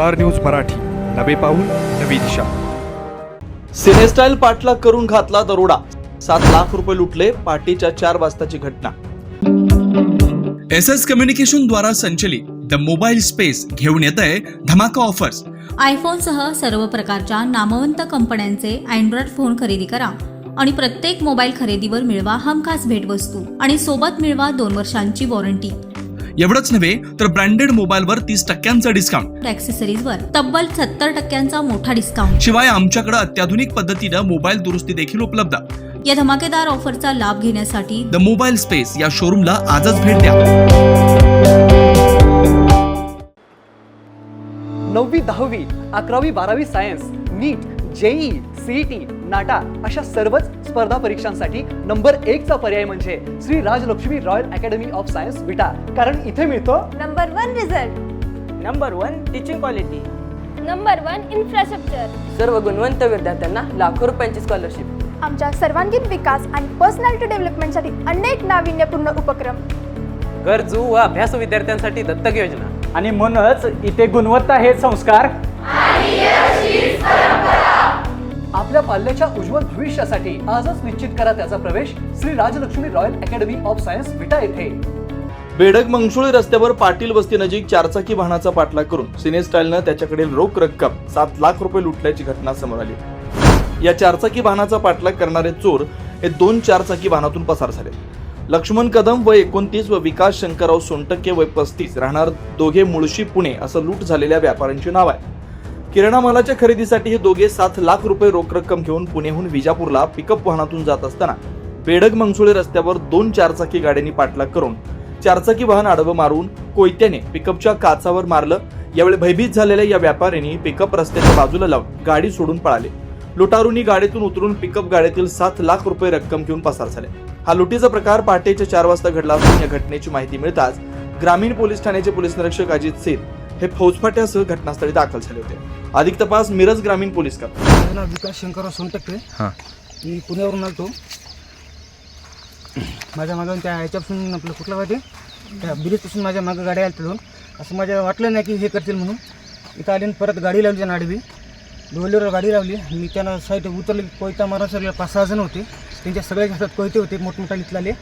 Star news Marathi. नवे पाऊल नवी दिशा. सिनेस्टाईल पाठलाग करून घातला दरोडा. सात लाख रुपये लुटले पार्टीच्या चार वाजताची घटना. एस एस कम्युनिकेशन द्वारा संचलित द मोबाईल स्पेस घेऊन येत आहे धमाका ऑफर्स. आयफोनसह सर्व प्रकारच्या नामवंत कंपन्यांचे अँड्रॉइड फोन खरेदी करा आणि प्रत्येक मोबाईल खरेदीवर मिळवा हमखास भेटवस्तू आणि सोबत मिळवा दोन वर्षांची वॉरंटी. एवढंच नव्हे तर ब्रँडेड मोबाईलवर तीस टक्क्यांचं डिस्काउंट ॲक्सेसरीजवर तब्बल सत्तर टक्क्यांचा मोठा डिस्काउंट शिवाय आमच्याकडे अत्याधुनिक पद्धतीनं मोबाईल दुरुस्ती देखील उपलब्ध या धमाकेदार ऑफरचा लाभ घेण्यासाठी द मोबाईल स्पेस या शोरूमला आजच भेट द्या. नववी दहावी अकरावी बारावी science NEET JEE CET NATA अशा सर्वच स्पर्धा परीक्षांसाठी नंबर एकचा पर्याय म्हणजे Shri Rajlaxmi Royal Academy of Science Vita. कारण इथे मिळतो number one result number one teaching quality number one infrastructure सर्व गुणवंत विद्यार्थ्यांना लाखो रुपयांची स्कॉलरशिप आमच्या सर्वांगीण विकास आणि पर्सनॅलिटी डेव्हलपमेंटसाठी अनेक नाविन्यपूर्ण उपक्रम. गरजू व अभ्यासू विद्यार्थ्यांसाठी दत्तक योजना. आणि म्हणूनच इथे गुणवत्ता हे संस्कार. आपल्या पाल्याच्या उज्ज्वल भविष्यासाठी आजच निश्चित करा त्याचा प्रवेश Shri Rajlaxmi Royal Academy of Science Vita येथे. बेडग मंगसुळी रस्त्यावर पाटील वस्ती नजीक चारचाकी वाहनाचा पाठलाग करून सिनेस्टाईलनं त्याच्याकडील रोख रक्कम सात लाख रुपये लुटल्याची घटना समोर आली. या चारचाकी वाहनाचा पाठलाग करणारे चोर हे दोन चारचाकी वाहनातून पसार झाले. लक्ष्मण कदम वय एकोणतीस व विकास शंकरराव सोनटक्के वय पस्तीस राहणार दोघे मुळशी पुणे असं लूट झालेल्या व्यापाऱ्यांची नाव आहे. किराणा मालाच्या खरेदीसाठी हे दोघे सात लाख रुपये रोख रक्कम घेऊन पुण्याहून विजापूरला पिकअप वाहनातून जात असताना बेडग मंगसुळे रस्त्यावर दोन चारचाकी गाड्यांनी पाठलाग करून चारचाकी वाहन आडवं मारून कोयत्याने पिकअपच्या काचावर मारलं. यावेळी भयभीत झालेल्या या व्यापाऱ्यांनी पिकअप रस्त्याच्या बाजूला लावून गाडी सोडून पळाले. लुटारूंनी गाडीतून उतरून पिकअप गाडीतील सात लाख रुपये रक्कम घेऊन पसार झाले. हा लुटीचा प्रकार पहाटेच्या चार वाजता घडला असून या घटनेची माहिती मिळताच ग्रामीण पोलीस ठाण्याचे पोलीस निरीक्षक अजित सेठ हे फौजफाट्यासह घटनास्थळी दाखल झाले होते. अधिक तपास मिरज ग्रामीण पोलीस करतात माझं नाव विकास शंकरराव सोनटक्के. मी पुण्यावरून आलतो. माझ्या मागं त्या ह्याच्यापासून आपलं कुठलं माहिती त्या ब्रिजपासून माझ्या मागं गाड्या आल्या दोन असं माझ्या वाटलं नाही की हे करतील म्हणून. इथं आले आणि परत गाडी लावली त्यांना आडवी. डोलीवर गाडी लावली. मी त्यांना साईड उतरले कोयता मारा सगळे पाच सहा जण होते. त्यांच्या सगळ्याच्या हातात कोयते होते मोठमोठा इथलाले.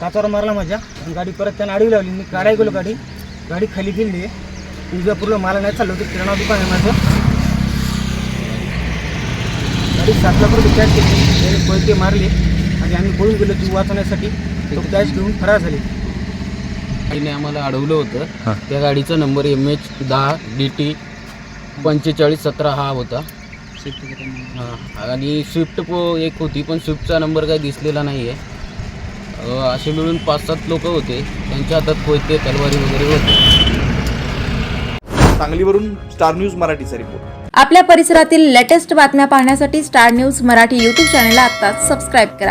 काचावर मारला माझ्या. आणि गाडी परत त्यांना आडवी लावली. मी काढाय गेलो गाडी. गाडी खाली गेली. विजापूरला मला नाही चाललं होतं किराणा दुकान आहे माझं. गाडी सात लाख रुपये कॅश घेतली. त्याने कोयते मारले. आणि आम्ही पळून गेलो जीव वाचवण्यासाठी. तो कॅश घेऊन फरार झाले. गाडीने आम्हाला अडवलं होतं. त्या गाडीचा नंबर एम एच दहा डी टी पंचेचाळीस सतरा हा होता. हां. आणि स्विफ्ट पो एक होती पण स्विफ्टचा नंबर काही दिसलेला नाही आहे असे मिळून पाच सात लोक होते. त्यांच्या हातात कोयते तलवारी वगैरे होते. सांगलीवरून स्टार न्यूज मराठीचा रिपोर्ट आपल्या परिसरातील लेटेस्ट बातम्या पाहण्यासाठी स्टार न्यूज मराठी यूट्यूब चॅनलला आता सबस्क्राईब करा.